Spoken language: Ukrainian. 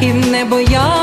і не боявся.